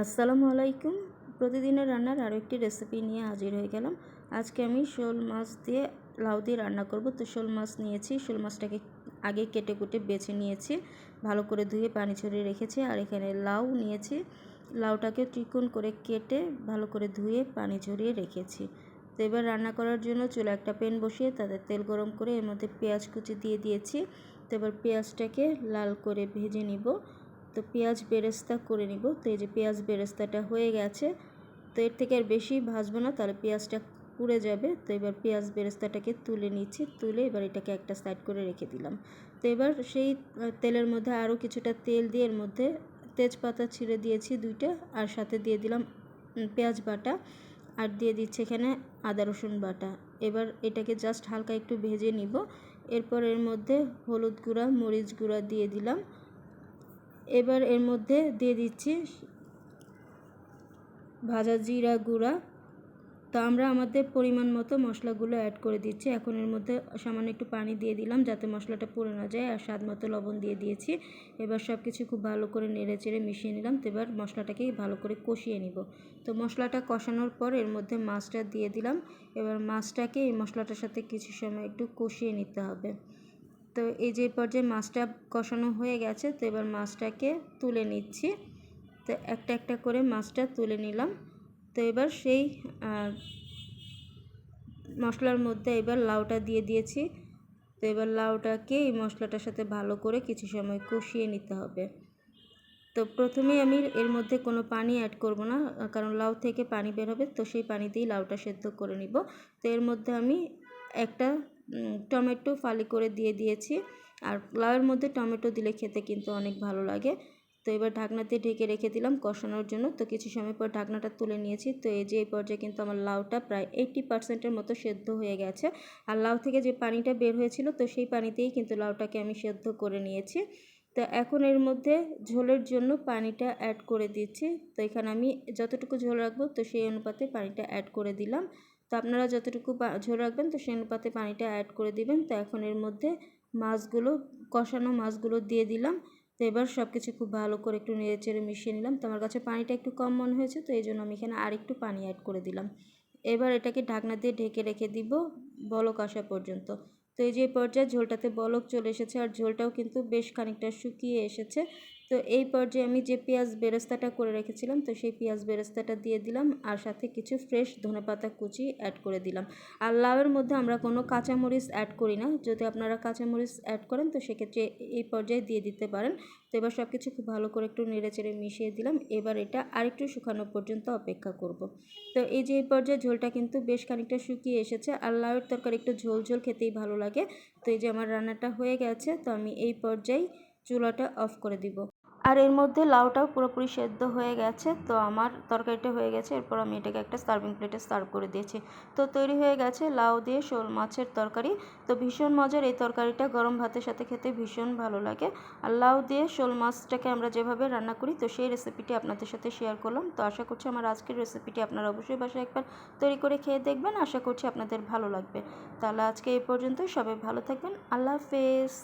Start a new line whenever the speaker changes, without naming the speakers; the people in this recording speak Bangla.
আসসালামু আলাইকুম। প্রতিদিনের রান্নার আরও একটি রেসিপি নিয়ে হাজির হয়ে গেলাম। আজকে আমি শোল মাছ দিয়ে লাউ দিয়ে রান্না করব। তো শোল মাছ নিয়েছি। শোল মাছটাকে আগে কেটে কুটে বেছে নিয়েছি। ভালো করে ধুয়ে পানি ছড়িয়ে রেখেছি। আর এখানে লাউ নিয়েছি। লাউটাকে ত্রিকোণ করে কেটে ভালো করে ধুয়ে পানি ঝরিয়ে রেখেছি। তো এবার রান্না করার জন্য চুলা একটা প্যান বসিয়ে তাতে তেল গরম করে এর মধ্যে পেঁয়াজ কুচি দিয়ে দিয়েছি। তো এবার পেঁয়াজটাকে লাল করে ভেজে নিব। তো পেঁয়াজ বেরেস্তা করে নিব। তো এই যে পেঁয়াজ বেরেস্তাটা হয়ে গেছে, তো এর থেকে আর বেশি ভাজবো না, তাহলে পেঁয়াজটা পুড়ে যাবে। তো এবার পেঁয়াজ বেরেস্তাটাকে তুলে নিচ্ছি, তুলে এবার এটাকে একটা সাইড করে রেখে দিলাম। তো এবার সেই তেলের মধ্যে আরও কিছুটা তেল দিয়ে এর মধ্যে তেজপাতা ছিঁড়ে দিয়েছি দুইটা, আর সাথে দিয়ে দিলাম পেঁয়াজ বাটা, আর দিয়ে দিচ্ছে এখানে আদা রসুন বাটা। এবার এটাকে জাস্ট হালকা একটু ভেজে নিব। এরপর এর মধ্যে হলুদ গুঁড়া, মরিচ গুঁড়া দিয়ে দিলাম। এবার এর মধ্যে দিয়ে দিচ্ছি ভাজা জিরা গুঁড়া। তো আমরা আমাদের পরিমাণ মতো মশলাগুলো অ্যাড করে দিচ্ছি। এখন এর মধ্যে সামান্য একটু পানি দিয়ে দিলাম যাতে মশলাটা পুড়ে না যায় আর স্বাদ মতো লবণ দিয়ে দিয়েছি। এবার সব কিছু খুব ভালো করে নেড়ে চেড়ে মিশিয়ে নিলাম। তো এবার মশলাটাকে ভালো করে কষিয়ে নিব। তো মশলাটা কষানোর পর এর মধ্যে মাছটা দিয়ে দিলাম। এবার মাছটাকে এই মশলাটার সাথে কিছু সময় একটু কষিয়ে নিতে হবে। তো এই যে পর্যায়ে মাছটা কষানো হয়ে গেছে, তো এবার মাছটাকে তুলে নিচ্ছি। তো একটা একটা করে মাছটা তুলে নিলাম। তো এবার সেই মশলার মধ্যে এবার লাউটা দিয়ে দিয়েছি। তো এবার লাউটাকে এই মশলাটার সাথে ভালো করে কিছু সময় কষিয়ে নিতে হবে। তো প্রথমেই আমি এর মধ্যে কোনো পানি অ্যাড করব না, কারণ লাউ থেকে পানি বের হবে, তো সেই পানি দিয়েই লাউটা সেদ্ধ করে নিব। তো এর মধ্যে আমি একটা টমেটো ফালি করে দিয়ে দিয়েছি। আর লাউয়ের মধ্যে টমেটো দিলে খেতে কিন্তু অনেক ভালো লাগে। তো এবার ঢাকনাতে ঢেকে রেখে দিলাম কষানোর জন্য। তো কিছু সময় পর ঢাকনাটা তুলে নিয়েছি। তো এই যে এই পর্যায়ে কিন্তু আমার লাউটা প্রায় এইট্টি পার্সেন্টের মতো সেদ্ধ হয়ে গেছে। আর লাউ থেকে যে পানিটা বের হয়েছিল, তো সেই পানিতেই কিন্তু লাউটাকে আমি সেদ্ধ করে নিয়েছি। তো এখন এর মধ্যে ঝোলের জন্য পানিটা অ্যাড করে দিচ্ছি। তো এখানে আমি যতটুকু ঝোল রাখব, তো সেই অনুপাতে পানিটা অ্যাড করে দিলাম। তো আপনারা যতটুকু ঝোল রাখবেন তো সেই অনুপাতে পানিটা অ্যাড করে দিবেন। তো এখন এর মধ্যে মাছগুলো, কষানো মাছগুলো দিয়ে দিলাম। তো এবার সব কিছু খুব ভালো করে একটু নেড়ে চেড়ে মিশিয়ে নিলাম। তো আমার কাছে পানিটা একটু কম মনে হয়েছে, তো এই জন্য আমি এখানে আর একটু পানি অ্যাড করে দিলাম। এবার এটাকে ঢাকনা দিয়ে ঢেকে রেখে দিব বলক আসা পর্যন্ত। তো এই যে পর্যায়ে ঝোলটাতে বলক চলে এসেছে, আর ঝোলটাও কিন্তু বেশ খানিকটা শুকিয়ে এসেছে। তো এই পর্যায়ে আমি যে পেঁয়াজ বেরেস্তাটা করে রেখেছিলাম, তো সেই পেঁয়াজ বেরেস্তাটা দিয়ে দিলাম আর সাথে কিছু ফ্রেশ ধনেপাতা কুচি অ্যাড করে দিলাম। আর লাউয়ের মধ্যে আমরা কোনো কাঁচামরিচ অ্যাড করি না। যদি আপনারা কাঁচামরিচ অ্যাড করেন, তো সেক্ষেত্রে এই পর্যায়ে দিয়ে দিতে পারেন। তো এবার সব কিছু খুব ভালো করে একটু নেড়ে চেড়ে মিশিয়ে দিলাম। এবার এটা আরেকটু শুকানো পর্যন্ত অপেক্ষা করব। তো এই যে এই পর্যায়ে ঝোলটা কিন্তু বেশ খানিকটা শুকিয়ে এসেছে। আর লাউয়ের তরকারি একটু ঝোল ঝোল খেতেই ভালো লাগে। তো এই যে আমার রান্নাটা হয়ে গেছে, তো আমি এই পর্যায়ে চুলাটা অফ করে দিব। আর এর মধ্যে লাউটাও পুরোপুরি সেদ্ধ হয়ে গেছে। তো আমার তরকারিটা হয়ে গেছে, এরপর আমি এটাকে একটা সার্ভিং প্লেটে সার্ভ করে দিয়েছি। তো তৈরি হয়ে গেছে লাউ দিয়ে শোল মাছের তরকারি। তো ভীষণ মজার এই তরকারিটা, গরম ভাতের সাথে খেতে ভীষণ ভালো লাগে। আর লাউ দিয়ে শোল মাছটাকে আমরা যেভাবে রান্না করি, তো সেই রেসিপিটি আপনাদের সাথে শেয়ার করলাম। তো আশা করছি আমার আজকের রেসিপিটি আপনারা অবশ্যই বাসায় একবার তৈরি করে খেয়ে দেখবেন। আশা করছি আপনাদের ভালো লাগবে। তাহলে আজকে এই পর্যন্তই। সবাই ভালো থাকবেন। আল্লাহ হাফেজ।